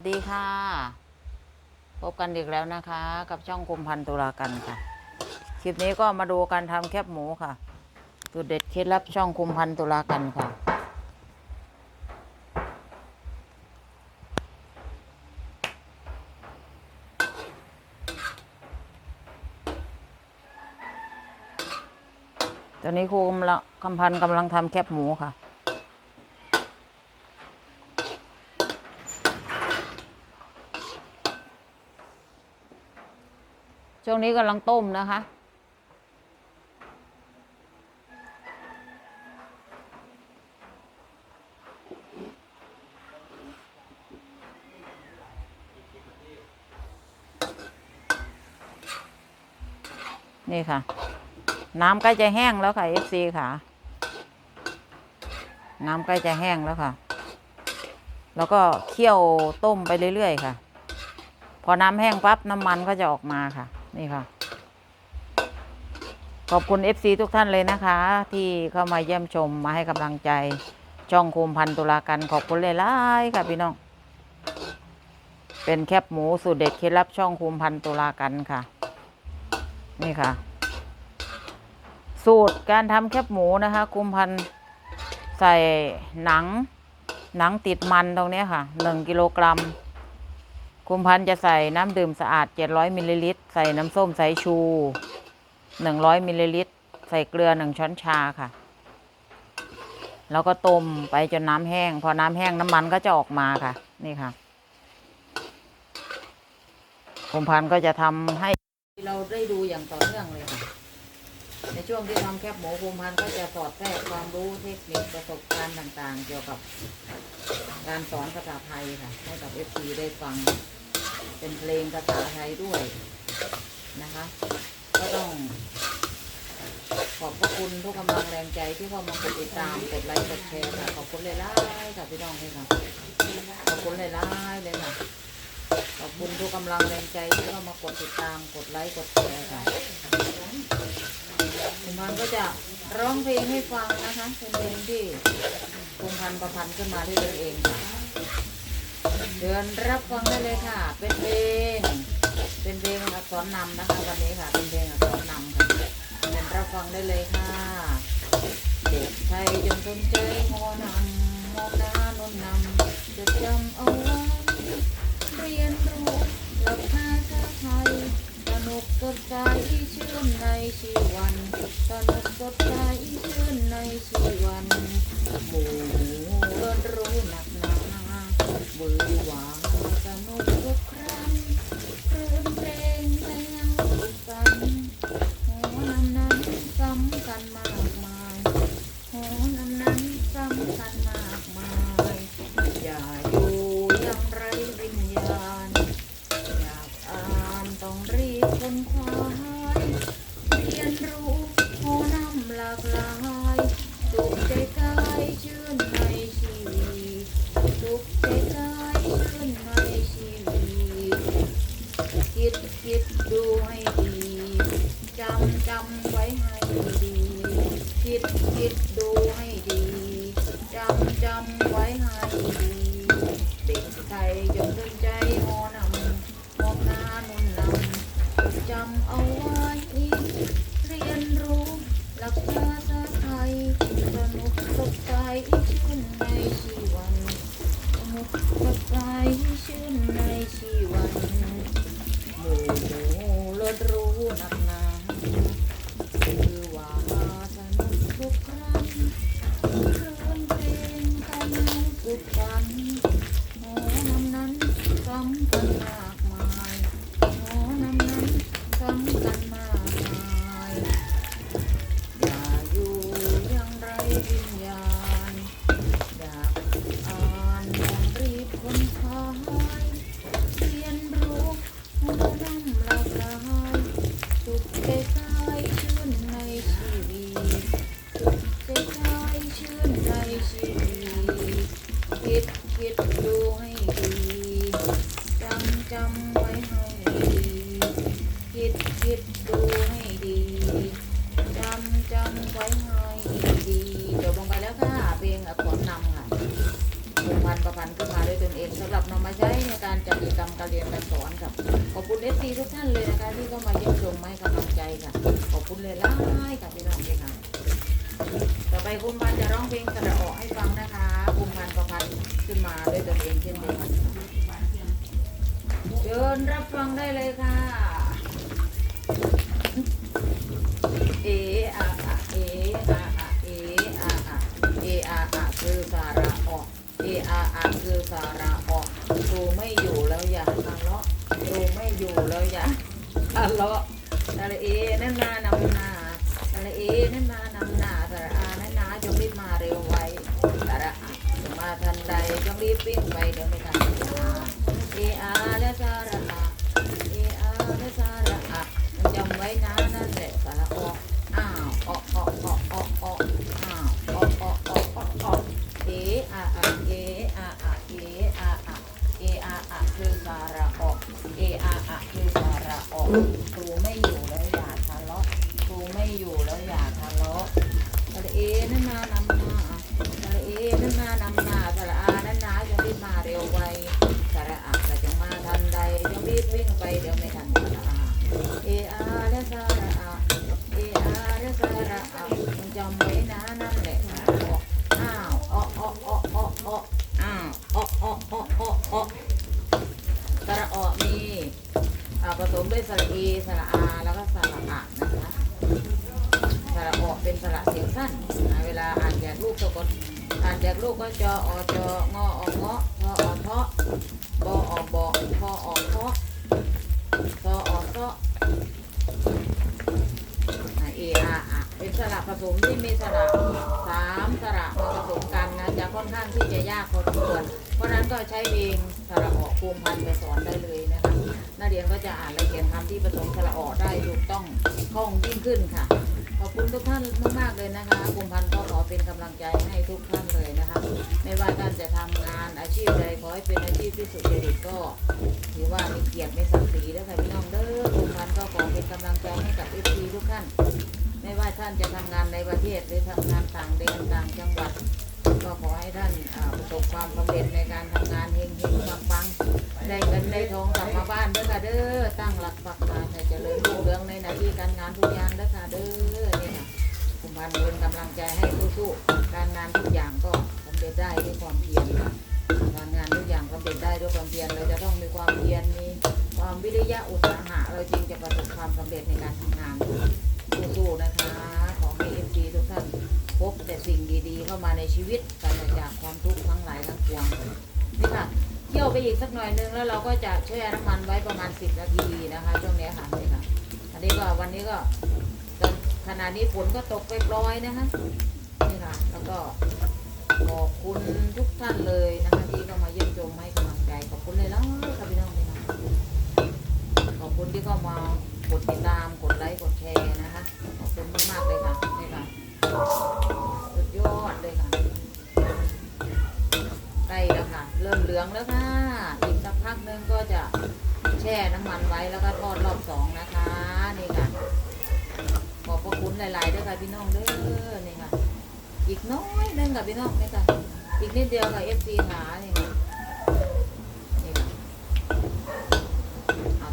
สวัสดีค่ะ พบกันอีกแล้วนะคะ กับช่องคุมพันตุลากันค่ะ คลิปนี้ก็มาดูการทำแคบหมูค่ะสูตรเด็ดเคล็ดลับช่องคุมพันตุลากันค่ะ ตอนนี้ครูกำลังคำพันกำลังทำแคบหมูค่ะ ช่วงนี้กำลังต้มนะคะ นี่ค่ะ น้ำใกล้จะแห้งแล้วค่ะ FC ค่ะ น้ำใกล้จะแห้งแล้วค่ะ แล้วก็เคี่ยวต้มไปเรื่อยๆค่ะ พอน้ำแห้งปั๊บน้ำมันก็จะออกมาค่ะ นี่ค่ะ ขอบคุณ FC ทุกท่านเลยนะคะ ที่เข้ามาเยี่ยมชมมาให้กำลังใจช่องคุมพันตุลากันขอบคุณเลยล่ายค่ะพี่น้อง เป็นแคบหมูสูตรเด็ดเคล็ดลับช่องคุมพันตุลากันค่ะ นี่ค่ะ สูตรการทำแคบหมูนะคะคุมพันใส่หนังหนังติดมันตรงนี้ค่ะหนึ่งกิโลกรัม คุมพันธ์จะใส่น้ำดื่มสะอาด 700มิลลิลิตร ใส่น้ำส้มสายชู 100มิลลิลิตร ใส่เกลือ 1 ช้อนชาค่ะ แล้วก็ต้มไปจนน้ำแห้ง พอน้ำแห้งน้ำมันก็จะออกมาค่ะ นี่ค่ะคุมพันธ์ก็จะทำให้เราได้ดูอย่างต่อเนื่องเลยค่ะ ในช่วงที่ทำแคบหมูคุมพันธ์ก็จะสอดแทรกความรู้เทคนิคประสบการณ์ต่างๆ เกี่ยวกับการสอนภาษาไทยค่ะ ให้กับเอฟซีได้ฟัง เป็นเพลงภาษาไทยด้วยนะคะ ก็ต้องขอบพระคุณทุกกำลังแรงใจที่เข้ามากดติดตามกดไลค์กดแชร์ค่ะขอบคุณเลยล่ายค่ะพี่น้องเลยค่ะขอบคุณเลยล่ายเลยค่ะขอบคุณทุกกำลังแรงใจที่เข้ามากดติดตามกดไลค์กดแชร์ค่ะคุณพันก็จะร้องเพลงให้ฟังนะคะเป็นเพลงที่คุณพันประพันธ์ขึ้นมาด้วยตัวเองค่ะ เดินรับฟังได้เลยค่ะ เป็นเพลง เป็นเพลงอักษรนำนะคะ วันนี้ค่ะ เป็นเพลงอักษรนำค่ะเดินรับฟังได้เลยค่ะ เด็กไทยจงสนใจมอนำมองหน้านนนำจะจำเอาไว้เรียนรู้หลักภาษาไทยสนุกสดใสชื่นในชีวันสนุกสดใสชื่นในชีวัน ไว้ไงดีเดี๋ยวลงไปแล้วค่ะเพลงอักษรนำค่ะวงวันประพันธ์ขึ้นมาด้วยตนเองสำหรับนำมาใช้ในการจัดกิจกรรมการเรียนการสอนกับขอบคุณเอฟซีทุกท่านเลยนะคะ ที่เข้ามาเยี่ยมชมไม้กำลังใจค่ะ ขอบคุณเลยล่ายค่ะพี่น้องเลยค่ะต่อไปคุณพันจะร้องเพลงกระออกให้ฟังนะคะคุณพันประพันธ์ขึ้นมาด้วยตนเองเช่นเดียวกันเดินรับฟังได้เลยค่ะเอ๋าราออกดูไม่อยู่แล้วอย่าทะเลาะดูไม่อยู่แล้วอย่าทะเลาะทะเลเอนั่นนานำนาทะเลเอนั่นนานำนาสระอานั่นนาจงรีบมาเร็วไวสตะอะมาทันใดจงรีบวิ่งไปเดี๋ยว ไหมนะนั่นแหละนะอ้าวอ้ออ้ออ้ออ้ออ้ออ้าวอ้ออ้ออ้ออ้ออ้อกระออมีผสมด้วยสระเอสระอาแล้วก็สระอะนะคะสระออเป็นสระเสียงสั้นเวลาอ่านจากลูกก็อ่านจากลูกก็จออ ส่วนเพราะนั้นก็ใช้เองสระออกพวงพันไปสอนได้เลยนะคะนักเรียนก็จะอ่านละเอียดคำที่ผสมสระออกได้ถูกต้องคล่องยิ่งขึ้นค่ะ ขอบคุณทุกท่านมากๆเลยนะคะพวงพันก็ขอเป็นกำลังใจให้ทุกท่านเลยนะคะ ไม่ว่าท่านจะทำงานอาชีพใดขอให้เป็นอาชีพที่สุจริตก็ถือว่ามีเกียรติมีศักดิ์ศรีแล้วค่ะพี่น้องเด้อพวงพันก็ขอเป็นกำลังใจให้กับเอฟซีทุกท่าน ไม่ว่าท่านจะทำงานในประเทศหรือทำงานต่างแดนต่างจังหวัด ก็ขอให้ท่านประสบความสำเร็จในการทำงานเฮงเฮงฟังฟังได้เงินได้ทองกลับมาบ้านเด้อค่ะเด้อตั้งหลักปักฐานในเจริญรุ่งเรืองในหน้าที่การงานทุกอย่างเด้อค่ะเด้อเนี่ยค่ะคุณพันธุ์เป็นกำลังใจให้สู้ๆการงานทุกอย่างก็สำเร็จได้ด้วยความเพียรการงานทุกอย่างสำเร็จได้ด้วยความเพียรเราจะต้องมีความเพียรมีความวิริยะอุตสาหะเราจึงจะประสบความสำเร็จในการทำงานสู้ๆนะคะขอให้เอฟซีทุกท่าน สิ่งดีๆ เข้ามาในชีวิตปราศจากความทุกข์ทั้งหลายทั้งปวงนี่ค่ะเที่ยวไปอีกสักหน่อยนึงแล้วเราก็จะแช่น้ำมันไว้ประมาณสิบนาทีนะคะช่วงนี้ค่ะนี่ค่ะ อันนี้ก็วันนี้ก็ขณะนี้ฝนก็ตกไปปลอยนะคะนี่ค่ะ แล้วก็ขอบคุณทุกท่านเลยนะคะที่เข้ามาเยี่ยมชมให้กำลังใจขอบคุณเลยแล้วค่ะพี่น้องพี่น้องขอบคุณที่เข้ามากดติดตามกดไลค์กดแชร์นะคะขอบคุณมากๆเลยค่ะนี่ค่ะ แล้วค่ะ อีกสักพักนึงก็จะแช่น้ำมันไว้แล้วก็ทอดรอบสองนะคะ นี่ค่ะ ขอบพระคุณหลายๆด้วยค่ะพี่น้องเด้อ นี่ค่ะ อีกน้อยนึงกับพี่น้องนี่ค่ะ อีกนิดเดียวกับเอฟซีหานี่ค่ะนี่ค่ะ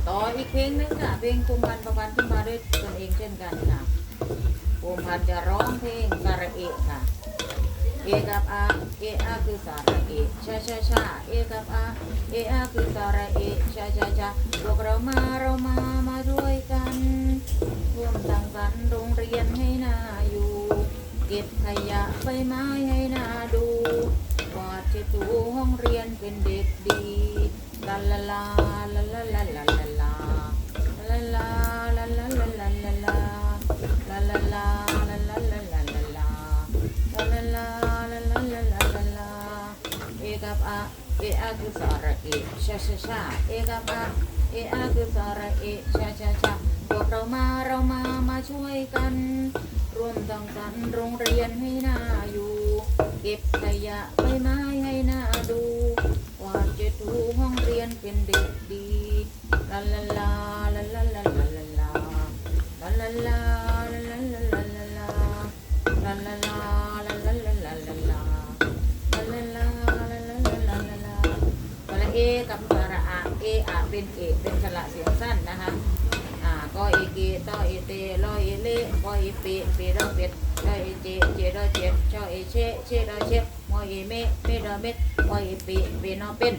ต่ออีกเพลงนึงค่ะ เพลงคุมิพันประพันธ์ขึ้นมาด้วยตนเองเช่นกันค่ะภูมิพันจะร้องเพลงการเอกค่ะ เอกับอาเออาคือสระเอชาชาชาเอกับอาเออาคือสระเอชาชาชาพวกเรามาเรามามาด้วยกันร่วมสั่งสรรค์โรงเรียนให้น่าอยู่ เก็บขยะใบไม้ให้น่าดูกวาดเช็ดถูห้องเรียนเป็นเด็กดีลาลาลาลาลาลาลาลาลาลาลาลาลาลาลาลาลา เออะคือสระเอชาชาชาเอกับอะเออะคือสระเอชาชาชาพวกเรามาเรามามาช่วยกันร่วมตั้งสรรโรงเรียนให้น่าอยู่ เก็บขยะใบไม้ให้น่าดู ดปอเอเปเปนอเป็น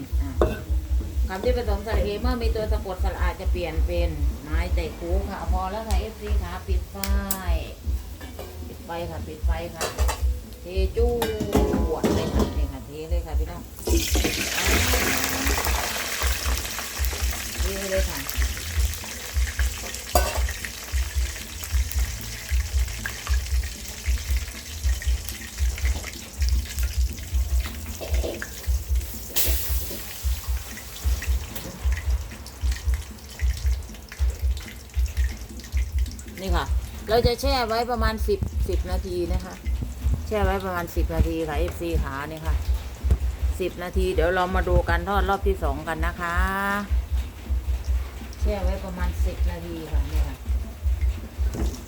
คำที่ผสมสระเอเมื่อมีตัวสะกดสระอาจะเปลี่ยนเป็นไม้แต่คูค่ะพอแล้วค่ะเอฟซีค่ะปิดไฟปิดไฟค่ะปิดไฟค่ะ เทจูวดเลยค่ะนี่ค่ะเทเลยค่ะพี่น้องเทเลยค่ะ เราจะแช่ไว้ประมาณสิบสิบนาทีนะคะ แช่ไว้ประมาณสิบนาทีค่ะ FC ขาเนี่ยค่ะสิบนาที เดี๋ยวเรามาดูการทอดรอบที่สองกันนะคะ แช่ไว้ประมาณสิบนาทีค่ะเนี่ยค่ะ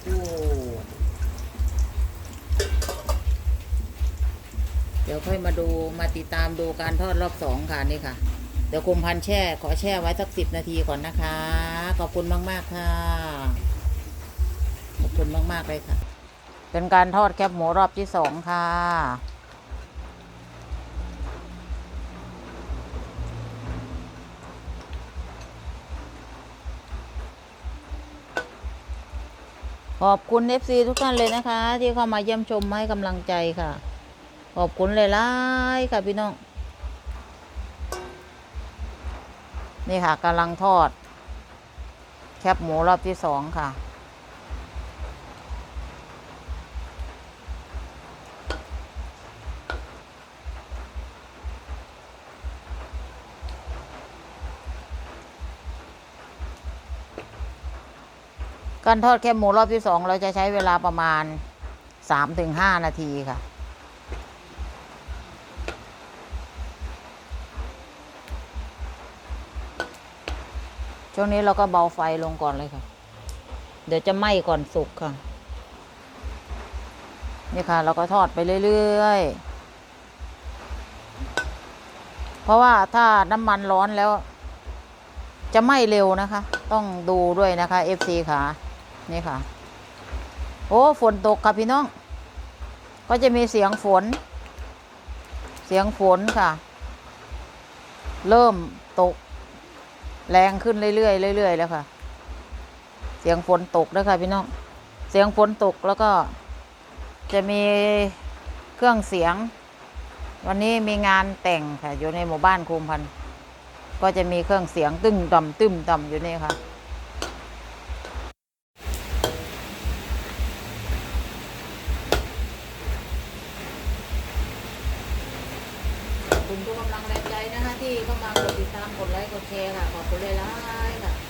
โอ้เดี๋ยวค่อยมาดูมาติดตามดูการทอดรอบสองค่ะนี่ค่ะ เดี๋ยวคุมพันแช่ ขอแช่ไว้สักสิบนาทีก่อนนะคะ ขอบคุณมาก ๆ ค่ะ ขอบคุณมาก ๆ เลยค่ะ เป็นการทอดแคบหมูรอบที่สองค่ะ ขอบคุณ FC ทุกท่านเลยนะคะ ที่เข้ามาเยี่ยมชมมาให้กำลังใจค่ะ ขอบคุณเลยล่ๆค่ะพี่น้อง นี่ค่ะกำลังทอด แคบหมูรอบที่สองค่ะ การทอดแคบหมูรอบที่สองเราจะใช้เวลาประมาณสามถึงห้านาทีค่ะ ช่วงนี้เราก็เบาไฟลงก่อนเลยค่ะ เดี๋ยวจะไหม้ก่อนสุกค่ะ นี่ค่ะ เราก็ทอดไปเรื่อยๆ เพราะว่าถ้าน้ำมันร้อนแล้ว จะไหม้เร็วนะคะ ต้องดูด้วยนะคะ FC ค่ะ นี่ค่ะ โอ้ฝนตกค่ะพี่น้อง ก็จะมีเสียงฝน เสียงฝนค่ะ เริ่มตก แรงขึ้นเรื่อยๆเรื่อยๆแล้วค่ะ เสียงฝนตกแล้วค่ะพี่น้อง เสียงฝนตกแล้วก็ จะมีเครื่องเสียง วันนี้มีงานแต่งค่ะ อยู่ในหมู่บ้านคุมพันธ์ก็จะมีเครื่องเสียงตึ้งต่ำตึ้มต่ำอยู่นี่ค่ะ คุณทุกกำลังแรงใจนะคะที่เข้ามากดติดตามกดไลค์กดแชร์ค่ะขอบคุณเลยล่ะค่ะ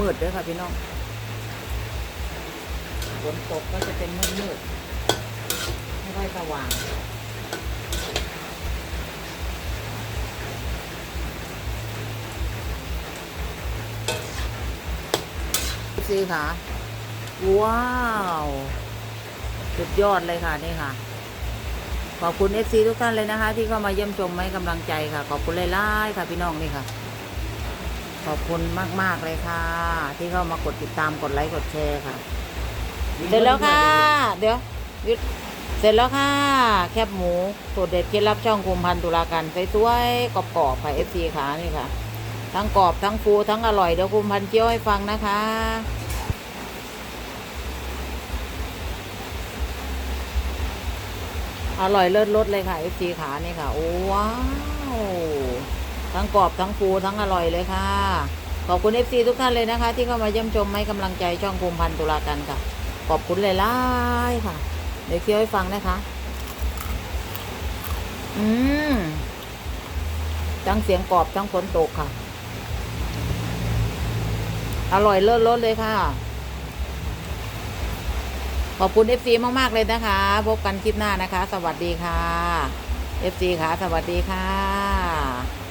มืดๆด้วยค่ะพี่น้องฝนตกก็จะเป็นมืดๆไม่ค่อยสว่างซีค่ะ ว้าว สุดยอดเลยค่ะนี่ค่ะ ขอบคุณ FC ทุกท่านเลยนะคะ ที่เข้ามาเยี่ยมชมให้กำลังใจค่ะ ขอบคุณเลยล่ๆค่ะพี่น้องนี่ค่ะ ขอบคุณมาก ๆ เลยค่ะ ที่เข้ามากดติดตามกดไลค์กดแชร์ค่ะ เสร็จแล้วค่ะ เดี๋ยววิทย์เสร็จแล้วค่ะ แคบหมูสูตรเด็ดเคล็ดลับช่องคุมพันธุรากันสวยๆกรอบๆค่ะ FC ค่ะนี่ค่ะ ทั้งกรอบทั้งฟูทั้งอร่อยเดี๋ยวคุมพันเจียวให้ฟังนะคะอร่อยเลิศรสเลยค่ะ FC ขานี่ค่ะ โอ้ว้าว ทั้งกรอบทั้งฟูทั้งอร่อยเลยค่ะ ขอบคุณเอฟซีทุกท่านเลยนะคะ ที่เข้ามาเยี่ยมชมให้กำลังใจช่องภูมิพันธ์ตุลากันค่ะ ขอบคุณหลายๆค่ะ เดี๋ยวเคี้ยวให้ฟังนะคะ อืมทั้งเสียงกรอบทั้งฝนตกค่ะ อร่อยเลิศรสเลยค่ะ ขอบคุณ FC มาก ๆ เลยนะคะ พบกันคลิปหน้านะคะ สวัสดีค่ะ FC ค่ะ สวัสดีค่ะ